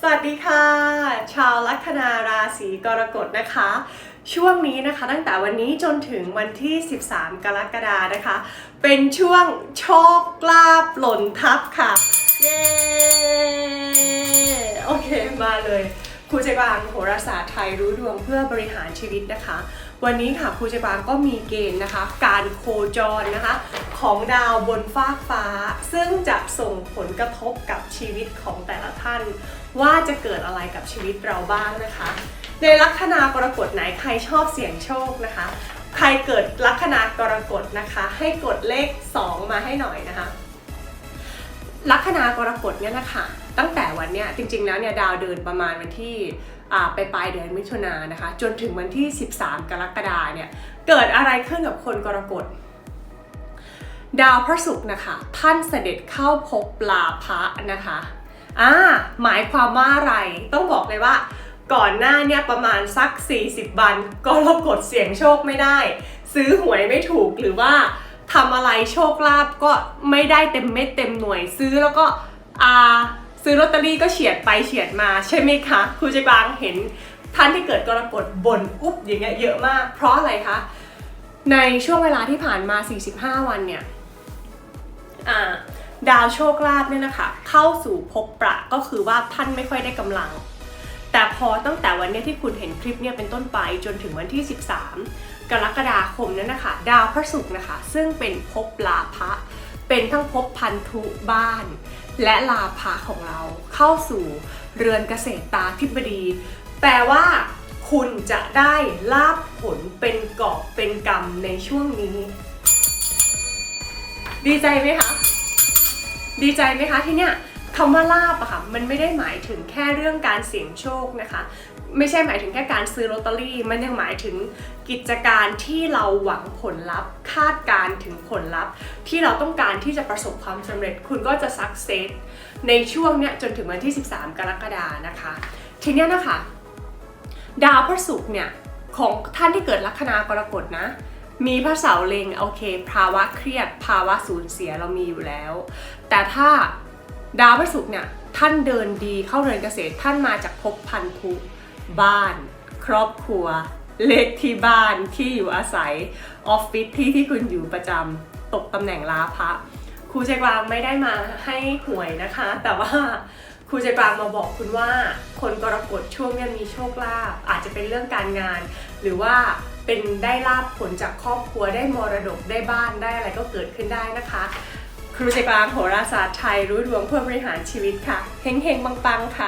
สวัสดีค่ะ ชาวลัคนาราศีกรกฎนะคะ ช่วงนี้นะคะตั้งแต่วันนี้จนถึงวันที่ 13 กรกฎานะคะ เป็นช่วงโชคลาภหล่นทับค่ะ เย้โอเคมาเลยครูใจบางโหราศาสตร์ไทยรู้ดวงเพื่อบริหารชีวิตนะคะ วันนี้ค่ะครูใจบางก็มีเกณฑ์นะคะ การโคจรนะคะ ของดาวบนฟากฟ้า ซึ่งจะส่งผลกระทบกับชีวิตของแต่ละท่าน ว่าจะเกิดอะไรกับชีวิตเราบ้างนะคะ ในลัคนากรกฎไหนใครชอบเสี่ยงโชคนะคะ ใครเกิดลัคนากรกฎนะคะ ให้กดเลข 2 มาให้หน่อยนะคะลัคนากรกฎเนี่ยนะคะ ตั้งแต่วันเนี้ยจริงๆแล้วเนี่ยดาวเดินประมาณวันที่ไปปลายเดือนมิถุนายนนะคะ จนถึงวันที่ 13 กรกฎาเนี่ยเกิดอะไรขึ้นกับคนกรกฎดาวพระศุกร์นะคะ ท่านเสด็จเข้าพบปลาภะนะคะอ่าหมายความว่าอะไรต้องบอกเลยว่าก่อนหน้าเนี่ยประมาณสัก 40 วันก็รกฎเสี่ยงโชคไม่ได้ ซื้อหวยไม่ถูกหรือว่าทำอะไรโชคลาภก็ไม่ได้เต็มเม็ดเต็มหน่วยซื้อแล้วก็อ่า ซื้อลอตเตอรี่ก็เฉียดไปเฉียดมาใช่ไหมคะครูเจบางเห็นท่านที่เกิดกรกฎบ่นอุ๊บอย่างเงี้ยเยอะมาก เพราะอะไรคะ ในช่วงเวลาที่ผ่านมา 45 วันเนี่ยดาวโชคลาภเนี่ยนะคะ เข้าสู่ภพประก็คือว่าท่านไม่ค่อยได้กำลัง แต่พอตั้งแต่วันเนี้ยที่คุณเห็นคลิปเนี่ยเป็นต้นไปจนถึงวันที่ 13 กรกฎาคมนั้นนะคะ ดาวพระศุกร์นะคะ ซึ่งเป็นภพลาภะ เป็นทั้งภพพันธุบ้าน และลาภะของเราเข้าสู่เรือนเกษตรตาธิบดี แปลว่าคุณจะได้ลาบผลเป็นกอบเป็นกรรมในช่วงนี้ ดีใจไหมคะ ดีใจไหมคะที่เนี่ยคำว่าลาบอะค่ะมันไม่ได้หมายถึงแค่เรื่องการเสี่ยงโชคนะคะ ไม่ใช่หมายถึงแค่การซื้อลอตเตอรี่ มันยังหมายถึงกิจการที่เราหวังผลลัพธ์ คาดการ์ถึงผลลัพธ์ ที่เราต้องการที่จะประสบความสำเร็จ คุณก็จะสักเซสในช่วงเนี้ยจนถึงวันที่ 13 กรกฎานะคะ ทีเนี้ยนะคะ ดาวพระศุกร์เนี่ยของท่านที่เกิดลัคนากรกฎนะมีพระเสาร์เล็งโอเค ภาวะเครียด ภาวะสูญเสียเรามีอยู่แล้ว แต่ถ้าดาวพระศุกร์เนี่ยท่านเดินดีเข้าเรือนเกษตรท่านมาจากภพพันธุ บ้าน ครอบครัว เลขที่บ้านที่อยู่อาศัยออฟฟิศที่ที่คุณอยู่ประจำตกตำแหน่งลาภะครูใจกวางไม่ได้มาให้หวยนะคะ แต่ว่าครูใจกลางมาบอกคุณว่า คนกรกฎช่วงนี้มีโชคลาภอาจจะเป็นเรื่องการงาน หรือว่าเป็นได้ลาภผลจากครอบครัวได้มรดกได้บ้านได้อะไรก็เกิดขึ้นได้นะคะ ครูใจกลางโหราศาสตร์ไทยรู้ดวงเพื่อบริหารชีวิตค่ะเฮงๆปังๆค่ะ